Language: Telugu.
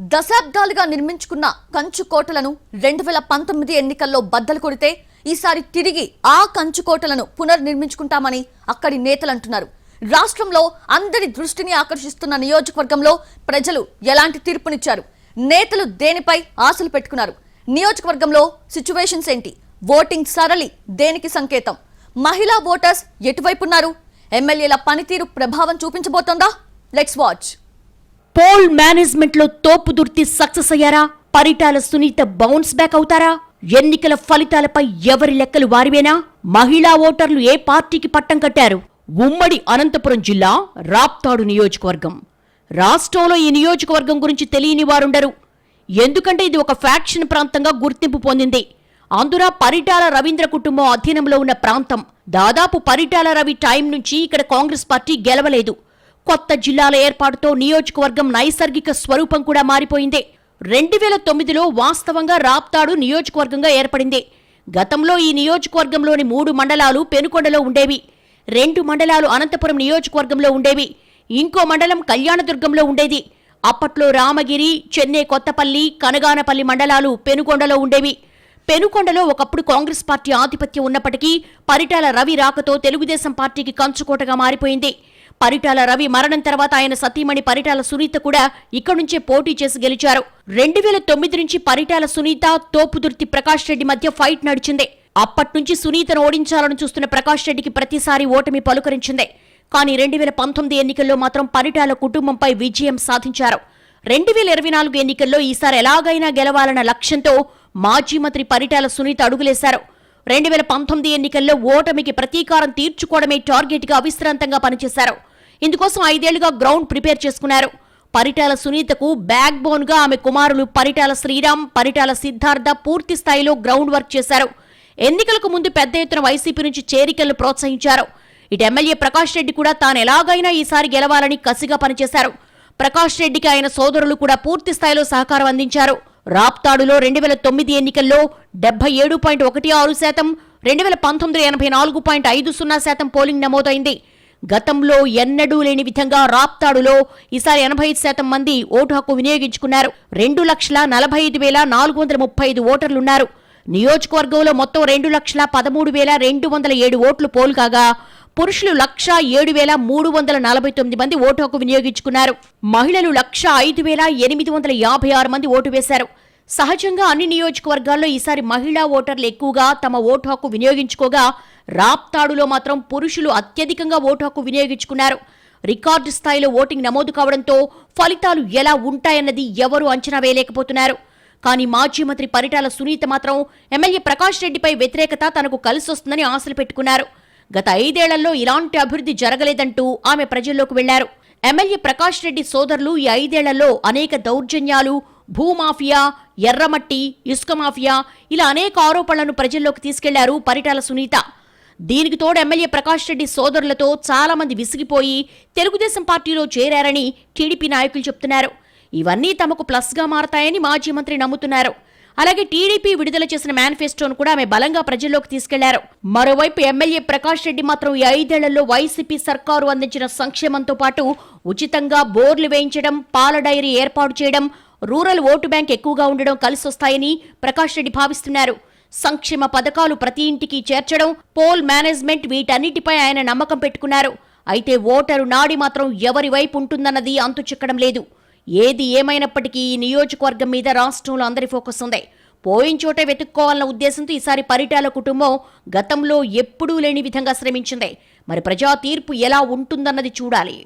దశాబ్దాలుగా నిర్మించుకున్న కంచుకోటలను రెండు వేల పంతొమ్మిది ఎన్నికల్లో బద్దలు కొడితే ఈసారి తిరిగి ఆ కంచుకోటలను పునర్నిర్మించుకుంటామని అక్కడి నేతలు అంటున్నారు. రాష్ట్రంలో అందరి దృష్టిని ఆకర్షిస్తున్న నియోజకవర్గంలో ప్రజలు ఎలాంటి తీర్పునిచ్చారు? నేతలు దేనిపై ఆశలు పెట్టుకున్నారు? నియోజకవర్గంలో సిచ్యువేషన్స్ ఏంటి? ఓటింగ్ సరళి దేనికి సంకేతం? మహిళా ఓటర్స్ ఎటువైపున్నారు? ఎమ్మెల్యేల పనితీరు ప్రభావం చూపించబోతోందా? లెట్స్ వాచ్ పోల్ మేనేజ్మెంట్లో తోపుదుర్తి సక్సెస్ అయ్యారా? పరిటాల సునీత బౌన్స్ బ్యాక్ అవుతారా? ఎన్నికల ఫలితాలపై ఎవరి లెక్కలు వారివేనా? మహిళా ఓటర్లు ఏ పార్టీకి పట్టం కట్టారు? ఉమ్మడి అనంతపురం జిల్లా రాప్తాడు నియోజకవర్గం. రాష్ట్రంలో ఈ నియోజకవర్గం గురించి తెలియని వారుండరు. ఎందుకంటే ఇది ఒక ఫ్యాక్షన్ ప్రాంతంగా గుర్తింపు పొందింది. అందున పరిటాల రవీంద్ర కుటుంబం అధీనంలో ఉన్న ప్రాంతం. దాదాపు పరిటాల రవి టైం నుంచి ఇక్కడ కాంగ్రెస్ పార్టీ గెలవలేదు. కొత్త జిల్లాల ఏర్పాటుతో నియోజకవర్గం నైసర్గిక స్వరూపం కూడా మారిపోయింది. రెండు వేల తొమ్మిదిలో వాస్తవంగా రాప్తాడు నియోజకవర్గంగా ఏర్పడింది. గతంలో ఈ నియోజకవర్గంలోని మూడు మండలాలు పెనుకొండలో ఉండేవి. రెండు మండలాలు అనంతపురం నియోజకవర్గంలో ఉండేవి. ఇంకో మండలం కళ్యాణదుర్గంలో ఉండేది. అప్పట్లో రామగిరి చెన్నై కొత్తపల్లి కనగానపల్లి మండలాలు పెనుకొండలో ఉండేవి. పెనుకొండలో ఒకప్పుడు కాంగ్రెస్ పార్టీ ఆధిపత్యం ఉన్నప్పటికీ పరిటాల రవి రాకతో తెలుగుదేశం పార్టీకి కంచుకోటగా మారిపోయింది. పరిటాల రవి మరణం తర్వాత ఆయన సతీమణి పరిటాల సునీత కూడా ఇక్కడి నుంచే పోటీ చేసి గెలిచారు. రెండు వేల తొమ్మిది నుంచి పరిటాల సునీత తోపుదుర్తి ప్రకాష్ రెడ్డి మధ్య ఫైట్ నడిచింది. అప్పట్నుంచి సునీతను ఓడించాలని చూస్తున్న ప్రకాష్ రెడ్డికి ప్రతిసారి ఓటమి పలుకరించింది. కానీ రెండు వేల పంతొమ్మిది ఎన్నికల్లో మాత్రం పరిటాల కుటుంబంపై విజయం సాధించారు. రెండు వేల ఇరవై నాలుగు ఎన్నికల్లో ఈసారి ఎలాగైనా గెలవాలన్న లక్ష్యంతో మాజీ మంత్రి పరిటాల సునీత అడుగులేశారు. రెండు వేల పంతొమ్మిది ఎన్నికల్లో ఓటమికి ప్రతీకారం తీర్చుకోవడమే టార్గెట్గా అవిశ్రాంతంగా పనిచేశారు. ఇందుకోసం ఐదేళ్ళుగా గ్రౌండ్ ప్రిపేర్ చేసుకున్నారు. పరిటాల సునీతకు బ్యాక్ బోన్గా ఆమె కుమారులు పరిటాల శ్రీరామ్ పరిటాల సిద్ధార్థ పూర్తి స్థాయిలో గ్రౌండ్ వర్క్ చేశారు. ఎన్నికలకు ముందు పెద్ద ఎత్తున వైసీపీ నుంచి చేరికలను ప్రోత్సహించారు. ఇటు ఎమ్మెల్యే ప్రకాష్ రెడ్డి కూడా తాను ఎలాగైనా ఈసారి గెలవాలని కసిగా పనిచేశారు. ప్రకాష్ రెడ్డికి ఆయన సోదరులు కూడా పూర్తి స్థాయిలో సహకారం అందించారు. రాప్తాడులో రెండు వేల తొమ్మిది ఎన్నికల్లో డెబ్బై ఏడు పాయింట్ ఒకటి ఆరు శాతం రెండు వేల పంతొమ్మిది ఎనభై నాలుగు పాయింట్ ఐదు సున్నా శాతం పోలింగ్ నమోదైంది. గతంలో ఎన్నడూ లేని విధంగా రాప్తాడులో ఈసారి ఎనభై ఐదు శాతం మంది ఓటు హక్కు వినియోగించుకున్నారు. రెండు లక్షల నలభై ఐదు వేల నాలుగు వందల ముప్పై ఐదు ఓటర్లున్నారు. నియోజకవర్గంలో మొత్తం రెండు లక్షల పదమూడు వేల రెండు వందల ఏడు ఓట్లు పోలు కాగా పురుషులు లక్ష ఏడు వేల మూడు వందల నలభై తొమ్మిది మంది ఓటు హక్కు వినియోగించుకున్నారు. మహిళలు లక్ష ఐదు వేల ఎనిమిది వందల యాభై ఆరు మంది ఓటు వేశారు. సహజంగా అన్ని నియోజకవర్గాల్లో ఈసారి మహిళా ఓటర్లు ఎక్కువగా తమ ఓటు హక్కు వినియోగించుకోగా రాప్తాడులో మాత్రం పురుషులు అత్యధికంగా ఓటు హక్కు వినియోగించుకున్నారు. రికార్డు స్థాయిలో ఓటింగ్ నమోదు కావడంతో ఫలితాలు ఎలా ఉంటాయన్నది ఎవరూ అంచనా వేయలేకపోతున్నారు. కానీ మాజీ మంత్రి పరిటాల సునీత మాత్రం ఎమ్మెల్యే ప్రకాష్ రెడ్డిపై వ్యతిరేకత తనకు కలిసొస్తుందని ఆశలు పెట్టుకున్నారు. గత ఐదేళ్ళలో ఇలాంటి అభివృద్ధి జరగలేదంటూ ఆమె ప్రజల్లోకి వెళ్ళారు. ఎమ్మెల్యే ప్రకాష్ రెడ్డి సోదరులు ఈ ఐదేళ్ళలో అనేక దౌర్జన్యాలు భూమాఫియా ఎర్రమట్టి ఇసుక మాఫియా ఇలా అనేక ఆరోపణలను ప్రజల్లోకి తీసుకెళ్ళారు పరిటాల సునీత. దీనికి తోడు ఎమ్మెల్యే ప్రకాష్ రెడ్డి సోదరులతో చాలామంది విసిగిపోయి తెలుగుదేశం పార్టీలో చేరారని టీడీపీ నాయకులు చెప్తున్నారు. ఇవన్నీ తమకు ప్లస్గా మారతాయని మాజీ మంత్రి నమ్ముతున్నారు. అలాగే టీడీపీ విడుదల చేసిన మేనిఫెస్టోను కూడా ఆమె బలంగా ప్రజల్లోకి తీసుకెళ్ళారు. మరోవైపు ఎమ్మెల్యే ప్రకాష్ రెడ్డి మాత్రం ఈ ఐదేళ్ళలో వైసీపీ సర్కారు అందించిన సంక్షేమంతో పాటు ఉచితంగా బోర్లు వేయించడం పాల డైరీ ఏర్పాటు చేయడం రూరల్ ఓటు బ్యాంక్ ఎక్కువగా ఉండడం కలిసొస్తాయని ప్రకాష్ రెడ్డి భావిస్తున్నారు. సంక్షేమ పథకాలు ప్రతి ఇంటికి చేర్చడం పోల్ మేనేజ్మెంట్ వీటన్నిటిపై ఆయన నమ్మకం పెట్టుకున్నారు. అయితే ఓటరు నాడి మాత్రం ఎవరి వైపు ఉంటుందన్నది అంతు చిక్కడం లేదు. ఏది ఏమైనప్పటికీ ఈ నియోజకవర్గం మీద రాష్ట్రంలో అందరి ఫోకస్ ఉంది. పోయిన చోటే వెతుక్కోవాలన్న ఉద్దేశంతో ఈసారి పరిటాల కుటుంబం గతంలో ఎప్పుడూ లేని విధంగా శ్రమించింది. మరి ప్రజా తీర్పు ఎలా ఉంటుందన్నది చూడాలి.